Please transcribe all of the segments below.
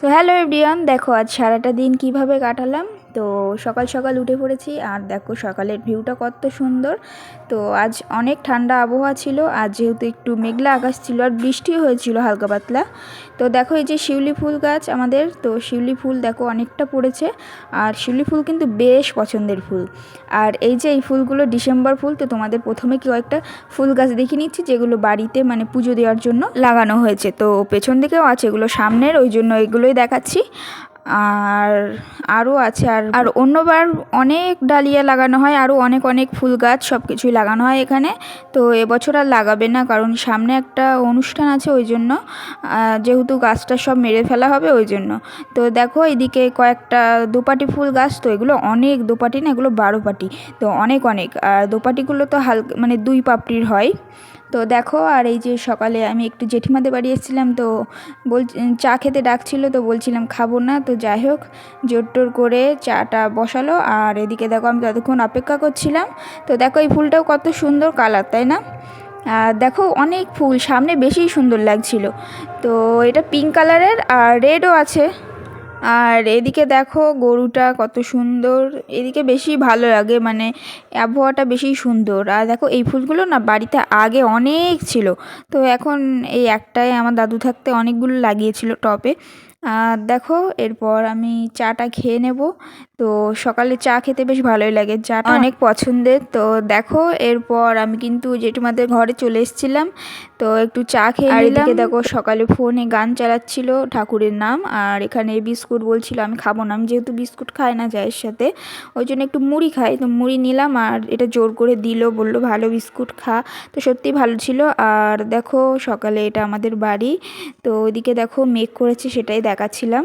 So hello everyone দেখো আজ সারাটা দিন কীভাবে কাটালাম? তো সকাল সকাল উঠে পড়েছি আর দেখো সকালের ভিউটা কত সুন্দর। তো আজ অনেক ঠান্ডা আবহাওয়া ছিল, আজ যেহেতু একটু মেঘলা আকাশ ছিল আর বৃষ্টিও হয়েছিল হালকা পাতলা। তো দেখো এই যে শিউলি ফুল গাছ আমাদের, তো শিউলি ফুল দেখো অনেকটা পড়েছে আর শিউলি ফুল কিন্তু বেশ পছন্দের ফুল। আর এই যে এই ফুলগুলো ডিসেম্বর ফুল, তো তোমাদের প্রথমে কয়েকটা ফুল গাছ দেখে নিচ্ছি যেগুলো বাড়িতে মানে পুজো দেওয়ার জন্য লাগানো হয়েছে। তো পেছন দিকেও আছে, এগুলো সামনের, ওই জন্য এগুলোই দেখাচ্ছি। আর আরও আছে, আর আর অন্যবার অনেক ডালিয়া লাগানো হয়, আরও অনেক অনেক ফুল গাছ সব কিছুই লাগানো হয় এখানে। তো এবছর আর লাগাবে না, কারণ সামনে একটা অনুষ্ঠান আছে ওই জন্য যেহেতু গাছটা সব মেরে ফেলা হবে ওই জন্য। তো দেখো এদিকে কয়েকটা দোপাটি ফুল গাছ, তো এগুলো অনেক দোপাটি না, এগুলো বারো পাটি তো অনেক অনেক। আর দোপাটিগুলো তো হালকা মানে দুই পাপড়ির হয়। তো দেখো, আর এই যে সকালে আমি একটু জেঠিমাদের বাড়ি এসেছিলাম, তো বল, চা খেতে ডাকছিল, তো বলছিলাম খাব না, তো যাই হোক, জোর করে চাটা বসালো, আর এদিকে দেখো আমি ততক্ষণ অপেক্ষা করছিলাম, তো দেখো এই ফুলটাও কত সুন্দর কালার, তাই না? আর দেখো অনেক ফুল, সামনে বেশি সুন্দর লাগছিল, তো এটা পিঙ্ক কালারের আর রেডও আছে। আর এদিকে দেখো গরুটা কত সুন্দর। এদিকে বেশি ভালো লাগে মানে আবহাওয়াটা বেশি সুন্দর। আর দেখো এই ফুলগুলো না বাড়িতে আগে অনেক ছিল। তো এখন এই একটাই আমার দাদু থাকতে অনেকগুলো লাগিয়েছিল টপে আর দেখো এরপর আমি চাটা খেয়ে নেব। তো সকালে চা খেতে বেশ ভালোই লাগে। চাটা অনেক পছন্দের। তো দেখো এরপর আমি কিন্তু জেঠুমাদের ঘরে চলে এসেছিলাম। তো একটু চা খেয়ে আর এদিকে দেখো সকালে ফোনে গান চালাচ্ছিল ঠাকুরের নাম। আর এখানে বিস্কুট বলছিল আমি খাব না। আমি যেহেতু বিস্কুট খাই না চায়ের সাথে ওই জন্য একটু মুড়ি খাই। তো মুড়ি নিলাম আর এটা জোর করে দিল বলল ভালো বিস্কুট খা। তো সত্যিই ভালো ছিল। আর দেখো সকালে এটা আমাদের বাড়ি। তো ওইদিকে দেখো মেঘ করেছে সেটাই দেখাচ্ছিলাম।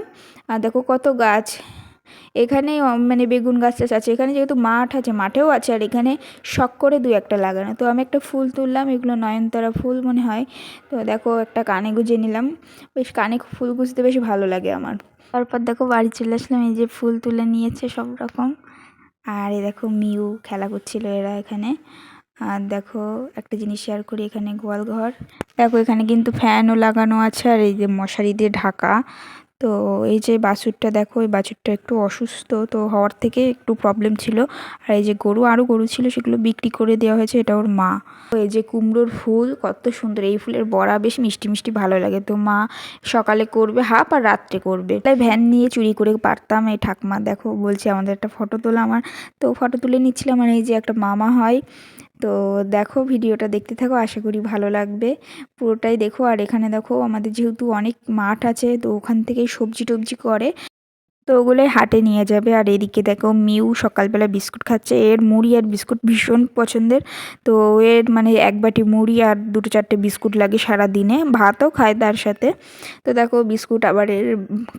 আর দেখো কত গাছ। এখানে মানে বেগুন গাছ টাছ আছে। এখানে যেহেতু মাঠ আছে, মাঠেও আছে, আর এখানে শখ করে দু একটা লাগানো। তো আমি একটা ফুল তুললাম, এগুলো নয়নতারা ফুল মনে হয়। তো দেখো, একটা কানে গুজে নিলাম। বেশ কানে ফুল গুজতে বেশ ভালো লাগে আমার। তারপর দেখো, বাড়ি চলে আসলাম। এই যে ফুল তুলে নিয়েছে সব রকম। আর এই দেখো, মিউ খেলা করছিল এরা এখানে। আর দেখো, একটা জিনিস শেয়ার করি এখানে গোয়াল ঘর দেখো, এখানে কিন্তু ফ্যানও লাগানো আছে, আর এই যে মশারি দিয়ে ঢাকা। তো এই যে বাছুরটা দেখো, এই বাছুরটা একটু অসুস্থ, তো হওয়ার থেকে একটু প্রবলেম ছিল। আর এই যে গরু আরও গরু ছিল, সেগুলো বিক্রি করে দেওয়া হয়েছে, এটা ওর মা। তো এই যে কুমড়োর ফুল, কত সুন্দর, এই ফুলের বড়া বেশ মিষ্টি মিষ্টি ভালো লাগে। তো মা সকালে করবে হাফ আর রাত্রে করবে। তাই ভ্যান নিয়ে চুরি করে পারতাম, এই ঠাকমা দেখো, বলছে আমাদের একটা ফটো তোলা আমার। তো ফটো তুলে নিচ্ছিলাম আর এই যে একটা মামা হয় তো দেখো ভিডিওটা দেখতে থাকো, আশা করি ভালো লাগবে। পুরোটাই দেখো, আর এখানে দেখো আমাদের যেহেতু অনেক মাঠ আছে, তো ওখান থেকেই সবজি টবজি করে। তো ওগুলোই হাটে নিয়ে যাবে। আর এদিকে দেখো মিউ সকালবেলা বিস্কুট খাচ্ছে। এর মুড়ি আর বিস্কুট ভীষণ পছন্দের। তো এর মানে এক বাটি মুড়ি আর দুটো চারটে বিস্কুট লাগে সারা দিনে ভাতও খায় তার সাথে। তো দেখো বিস্কুট আবার এর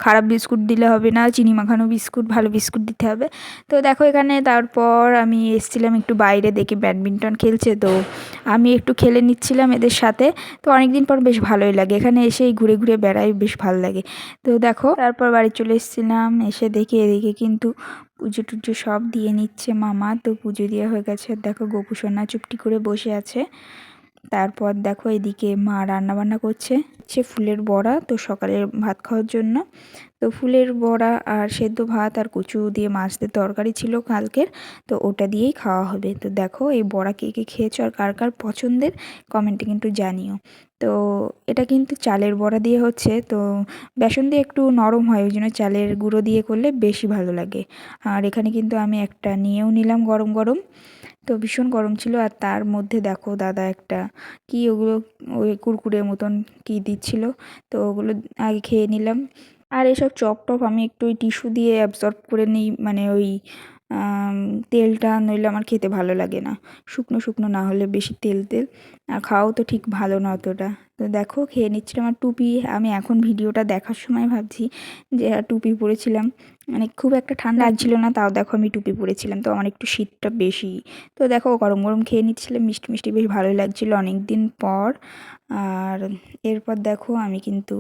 খারাপ বিস্কুট দিলে হবে না। চিনি মাখানো বিস্কুট, ভালো বিস্কুট দিতে হবে। তো দেখো এখানে তারপর আমি এসছিলাম একটু বাইরে দেখে ব্যাডমিন্টন খেলছে। তো আমি একটু খেলে নিচ্ছিলাম এদের সাথে। তো অনেকদিন পর বেশ ভালোই লাগে। এখানে এসেই ঘুরে ঘুরে বেড়াই বেশ ভালো লাগে। তো দেখো তারপর বাড়ি চলে এসেছিলাম। এসে দেখি এদিকে কিন্তু পুজো টুজো সব দিয়ে নিচ্ছে মামা। তো পুজো দেওয়া হয়ে গেছে। দেখো গোপুসোনা চুপটি করে বসে আছে। তারপর দেখো এদিকে মা রান্না বান্না করছে। সে ফুলের বড়া, তো সকালে ভাত খাওয়ার জন্য। তো ফুলের বড়া আর সেদ্ধ ভাত আর কচু দিয়ে মাছদের তরকারি ছিল কালকের। তো ওটা দিয়েই খাওয়া হবে। তো দেখো এই বড়া কে কে খেয়েছো আর কার কার পছন্দের, কমেন্টে কিন্তু জানিও। তো এটা কিন্তু চালের বড়া দিয়ে হচ্ছে। তো বেসন দিয়ে একটু নরম হয়, ওই জন্য চালের গুঁড়ো দিয়ে করলে বেশি ভালো লাগে। আর এখানে কিন্তু আমি একটা নিয়েও নিলাম গরম গরম। তো ভীষণ গরম ছিল, আর তার মধ্যে দেখো দাদা একটা কি ওগুলো, ওই কুরকুরের মতন কি দিচ্ছিল। তো ওগুলো আগে খেয়ে নিলাম। আর এসব চপ টপ আমি একটু ওই টিস্যু দিয়ে অ্যাবজর্ব করে নিই মানে ওই তেলটা নইলে আমার খেতে ভালো লাগে না। শুকনো শুকনো না হলে বেশি তেল তেল। আর খাওয়াও তো ঠিক ভালো না অতটা। তো দেখো, খেয়ে নিচ্ছিলাম আর টুপি। আমি এখন ভিডিওটা দেখার সময় ভাবছি যে টুপি পরেছিলাম। মানে খুব একটা ঠান্ডা লাগছিল না তাও দেখো আমি টুপি পরেছিলাম তো আমার একটু শীতটা বেশি। তো দেখো গরম গরম খেয়ে নিচ্ছিলাম মিষ্টি মিষ্টি বেশ ভালোই লাগছিল অনেক দিন পর। আর এরপর দেখো আমি কিন্তু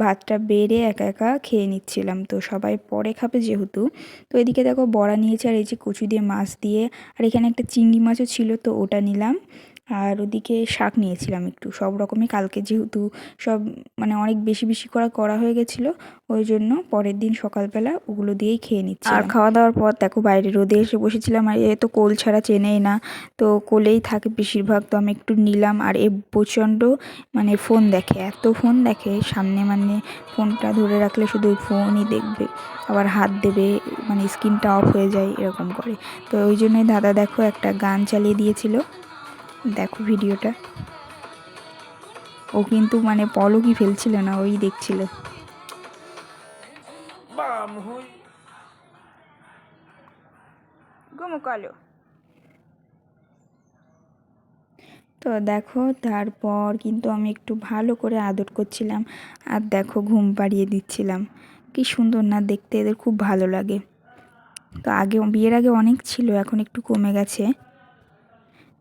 ভাতটা বেড়ে একা একা খেয়ে নিচ্ছিলাম তো সবাই পরে খাবে যেহেতু। তো এদিকে দেখো বড়া নিয়েছে আর এই যে কচু দিয়ে মাছ দিয়ে আর এখানে একটা চিংড়ি মাছও ছিল তো ওটা নিলাম। আর ওদিকে শাক নিয়েছিলাম একটু। সব রকমই কালকে যেহেতু সব মানে অনেক বেশি বেশি করা করা হয়ে গেছিল, ওই জন্য পরের দিন সকালবেলা ওগুলো দিয়েই খেয়ে নিচ্ছি আর খাওয়া দাওয়ার পর দেখো বাইরে রোদে এসে বসেছিলাম, আর এ তো কোল ছাড়া চেনেই না, তো কোলেই থাকে বেশিরভাগ, তো আমি একটু নিলাম। আর এ প্রচণ্ড মানে ফোন দেখে, এত ফোন দেখে, সামনে মানে ফোনটা ধরে রাখলে শুধু ওই ফোনই দেখবে, আবার হাত দেবে মানে স্ক্রিনটা অফ হয়ে যায়, এরকম করে। তো ওই জন্যই দাদা দেখো একটা গান চালিয়ে দিয়েছিল। দেখো ভিডিওটা। ও কিন্তু মানে পলকই ফেলছিল না ওই দেখছিল। তো দেখো তারপর কিন্তু আমি একটু ভালো করে আদর করছিলাম আর দেখো ঘুম পাড়িয়ে দিচ্ছিলাম। কি সুন্দর না দেখতে এদের খুব ভালো লাগে। তো আগে বিয়ের আগে অনেক ছিল এখন একটু কমে গেছে।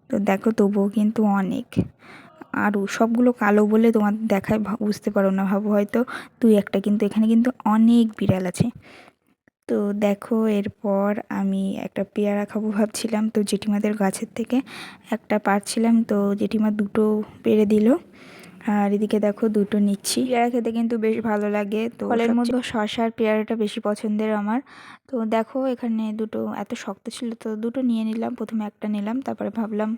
তো দেখো তবুও কিন্তু অনেক। আর সবগুলো কালো বলে তোমার দেখায় বুঝতে পারো না ভাবো, হয়তো দুই একটা কিন্তু এখানে কিন্তু অনেক বিড়াল আছে। তো দেখো এরপর আমি একটা পেয়ারা খাব ভাবছিলাম, তো জেঠিমাদের গাছের থেকে একটা পারছিলাম, তো জেঠিমা দুটো পেরে দিল। আর এদিকে দেখো দুটো নিচ্ছি। পেয়ারা খেতে কিন্তু বেশ ভালো লাগে। তো ফলের মধ্যে শশার পেয়ারাটা বেশি পছন্দের আমার। তো দেখো এখানে দুটো এত শক্ত ছিল তো দুটো নিয়ে নিলাম। প্রথমে একটা নিলাম তারপরে ভাবলাম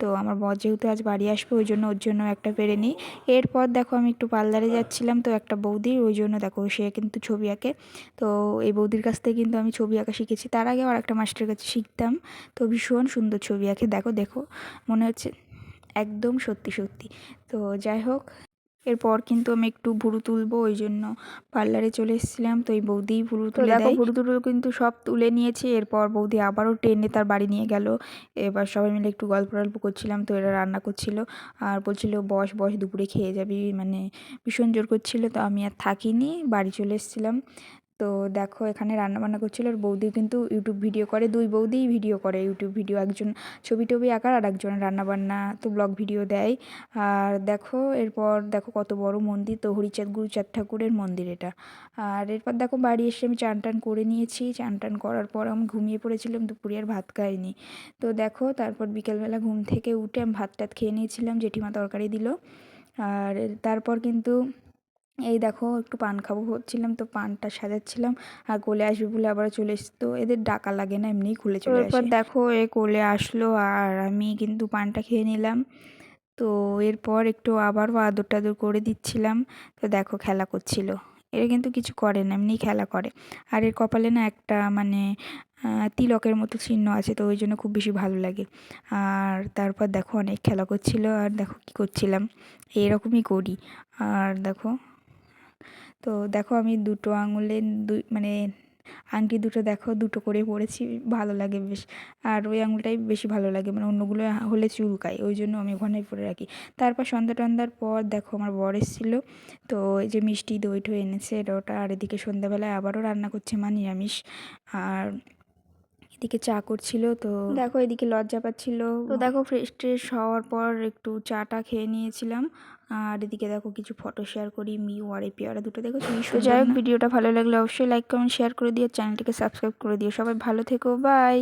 তো আমার বর যেহেতু আজ বাড়ি আসবে ওই জন্য ওর জন্য একটা পেরে নিই। এরপর দেখো আমি একটু পার্লারে যাচ্ছিলাম তো একটা বৌদির ওই জন্য দেখো সে কিন্তু ছবি আঁকে। তো এই বৌদির কাছ থেকে কিন্তু আমি ছবি আঁকা শিখেছি। তার আগে আর একটা মাস্টারের কাছে শিখতাম। তো ভীষণ সুন্দর ছবি আঁকে। দেখো দেখো মনে হচ্ছে একদম সত্যি সত্যি। তো যাই হোক এরপর কিন্তু আমি একটু ভুরু তুলবো ওই জন্য পার্লারে চলে এসেছিলাম। তো এই বৌদি ভুরু তুলে দেখো ভুরু তুলো কিন্তু সব তুলে নিয়েছে। এরপর বৌদি আবারও টেনে তার বাড়ি নিয়ে গেল। এবার সবাই মিলে একটু গল্প টল্প করছিলাম। তো এরা রান্না করছিল আর বলছিল বস বস দুপুরে খেয়ে যাবি। মানে ভীষণ জোর করছিল। তো আমি আর থাকিনি বাড়ি চলে এসেছিলাম। তো দেখো এখানে রান্নাবান্না করছিল আর বৌদি কিন্তু ইউটিউব ভিডিও করে, দুই বৌদিই ভিডিও করে। ইউটিউব ভিডিও একজন ছবি টবি আঁকার আর একজন রান্নাবান্না তো ব্লগ ভিডিও দেয়। আর দেখো এরপর দেখো কত বড় মন্দির তো হরিচাঁদ গুরুচাঁদ ঠাকুরের মন্দির এটা। আর এরপর দেখো বাড়ি এসে আমি চান টান করে নিয়েছি। চান টান করার পর আমি ঘুমিয়ে পড়েছিলাম, দুপুরে আর ভাত খাইনি। তো দেখো তারপর বিকেলবেলা ঘুম থেকে উঠে আমি ভাত টাত খেয়ে নিয়েছিলাম, জেঠিমা তরকারি দিল। আর তারপর কিন্তু এই দেখো একটু পান খাব ভাবছিলাম তো পানটা সাজাচ্ছিলাম আর কোলে আসবে বলে আবার চলে এসছে। তো এদের ডাকা লাগে না এমনিই খুলে চলে এরপর দেখো এ কোলে আসলো আর আমি কিন্তু পানটা খেয়ে নিলাম। তো এরপর একটু আবারও আদর টাদর করে দিচ্ছিলাম। তো দেখো খেলা করছিল। এরা কিন্তু কিছু করে না এমনি খেলা করে। আর এর কপালে না একটা মানে তিলকের মতো চিহ্ন আছে তো ওই জন্য খুব বেশি ভালো লাগে। আর তারপর দেখো অনেক খেলা করছিল আর দেখো কী করছিলাম। এরকমই করি। আর দেখো তো দেখো আমি দুটো আঙুলে দুই মানে আংটি দুটো দেখো, দুটো করে পরেছি, ভালো লাগে বেশ। আর ওই আঙুলটাই বেশি ভালো লাগে মানে অন্যগুলো হলে চুলকায়, ওই জন্য আমি ওখানে পরে রাখি। তারপর সন্ধ্যা টন্ধ্যার পর দেখো আমার বর এসেছিল, তো এই যে মিষ্টি দই ঠই এনেছে, এটা ওটা, আর এদিকে সন্ধ্যাবেলায় আবারও রান্না করছে মা নিরামিষ। আর এদিকে চা করছিল তো দেখো এদিকে লজ্জা পাচ্ছিল। তো দেখো ফ্রেশ ট্রেশ হওয়ার পর একটু চাটা খেয়ে নিয়েছিলাম। আর এদিকে দেখো কিছু ফটো শেয়ার করি মি আর এই পেয়ারা দুটো দেখো তো যাই হোক ভিডিওটা ভালো লাগলে অবশ্যই লাইক কমেন্ট শেয়ার করে দিও চ্যানেলটিকে সাবস্ক্রাইব করে দিও। সবাই ভালো থেকো বাই